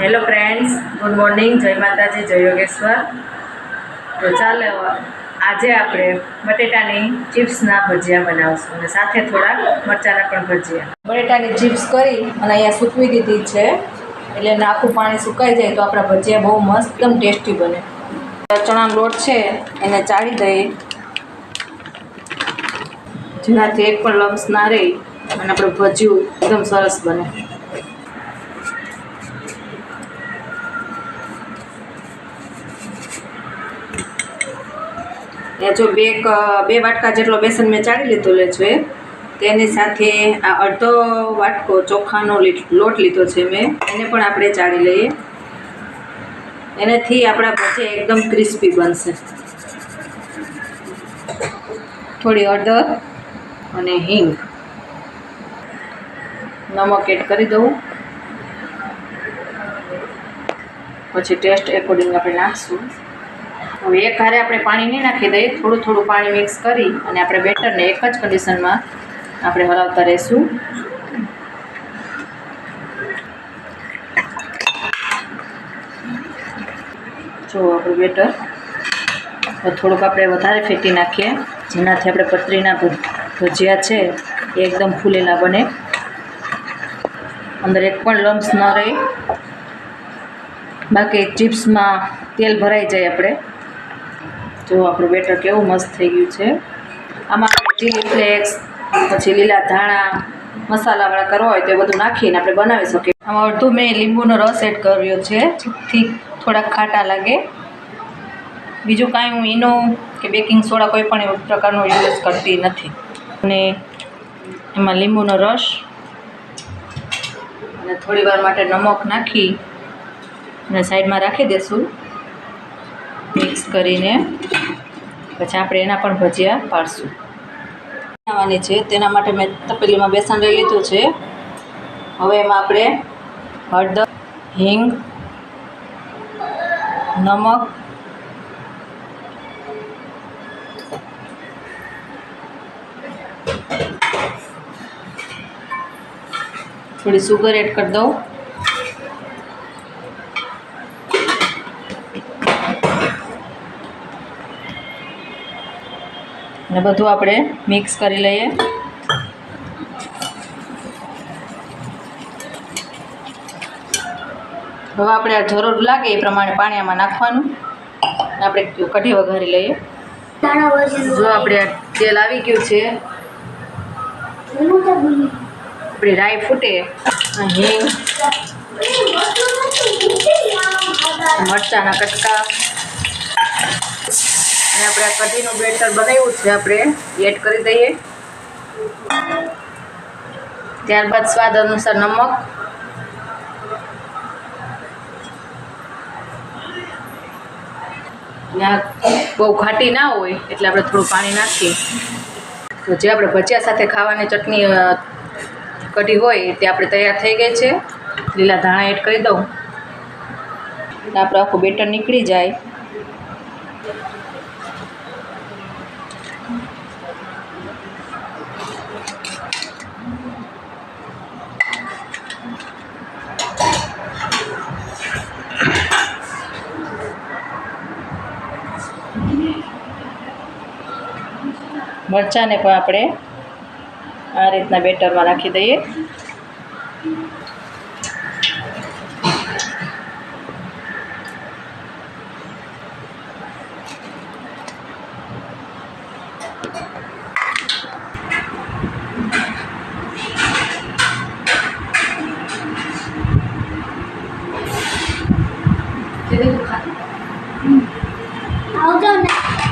Hello friends good morning જય માતાજી, જય યોગેશ્વર. તો ચાલો, આજે આપણે બટેટાની ચિપ્સના ભજીયા બનાવશું અને સાથે થોડા મરચાંના પણ ભજીયા. બટેટાની ચિપ્સ કરી અને અહીંયા સૂકવી દીધી છે. એટલે નાખું પાણી સુકાઈ જાય તો આપણા ભજીયા બહુ મસ્ત એકદમ ટેસ્ટી બને. ચણાનો લોટ છે, એને ચાળી દઈએ. જેનાથી એક પણ લમ્સ ના રહે અને આપણું ભજીયું એકદમ સરસ બને. એ જો બે બે વાટકા જેટલો બેસન મેં ચાળી લીધો છે, તેની સાથે આ અડધો વાટકો ચોખાનો લોટ લીધો છે મેં, એને પણ આપણે ચાળી લઈએ. એનાથી આપણા ભજીયા એકદમ ક્રિસ્પી બનશે. થોડી હળદર અને હિંગ. નમક એડ કરી દઉં. પછી ટેસ્ટ એકોર્ડિંગ આપણે નાખશું. હવે એક હારે આપણે પાણી નહીં નાખી દઈએ થોડું થોડું પાણી મિક્સ કરી અને આપણે બેટરને એક જ કન્ડિશનમાં આપણે હલાવતા રહીશું. જો આપણું બેટર થોડુંક આપણે વધારે ફેટી નાખીએ, જેનાથી આપણે પતરીના ભજીયા છે એ એકદમ ફૂલેલા બને. અંદર એક પણ લમ્સ ન રહે. બાકી ચિપ્સમાં તેલ ભરાઈ જાય આપણે. જો આપણું બેટર કેવું મસ્ત થઈ ગયું છે. આમાં આપણે ચીલી ફ્લેક્સ પછી લીલા ધાણા, મસાલાવાળા કરવા હોય તો એ બધું નાખીને આપણે બનાવી શકીએ. આમાં અડધું મેં લીંબુનો રસ એડ કર્યો છે. જેથી થોડાક ખાટા લાગે. બીજું કાંઈ હું ઈનો કે બેકિંગ સોડા કોઈ પણ પ્રકારનો યુઝ કરતી નથી. અને એમાં લીંબુનો રસ અને થોડી વાર માટે નમક નાખી અને સાઈડમાં રાખી દેશું. મિક્સ કરીને પછી આપણે એના પણ ભજીયા પાડશું. બનાવવાની છે, તેના માટે મેં તપેલીમાં બેસન લઈ લીધું છે. હવે એમાં આપણે હળદર, હિંગ, નમક, થોડી સુગર એડ કરી દઉં. ને બધું આપણે મિક્સ કરી લઈએ. હવે આપણે જરૂર લાગે એ પ્રમાણે પાણી આમાં નાખવાનું. આપણે કઢી વઘારી લઈએ. જો આપણે તેલ આવી ગયું છે. આપણી રાઈ ફૂટે. હિંગ મરચાંના કટકા. અને આપણે આ કઢીનું બેટર બનાવ્યું છે, આપણે એડ કરી દઈએ. ત્યારબાદ સ્વાદ અનુસાર નમક. બહુ ઘાટી ના હોય, એટલે આપણે થોડું પાણી નાખીએ. તો જે આપણે ભજીયા સાથે ખાવાની ચટણી કઢી હોય તે આપણે તૈયાર થઈ ગઈ છે. લીલા ધાણા એડ કરી દઉં. આપણું આખું બેટર નીકળી જાય. મરચાંને પણ આપણે આ રીતના બેટરમાં નાખી દઈએ.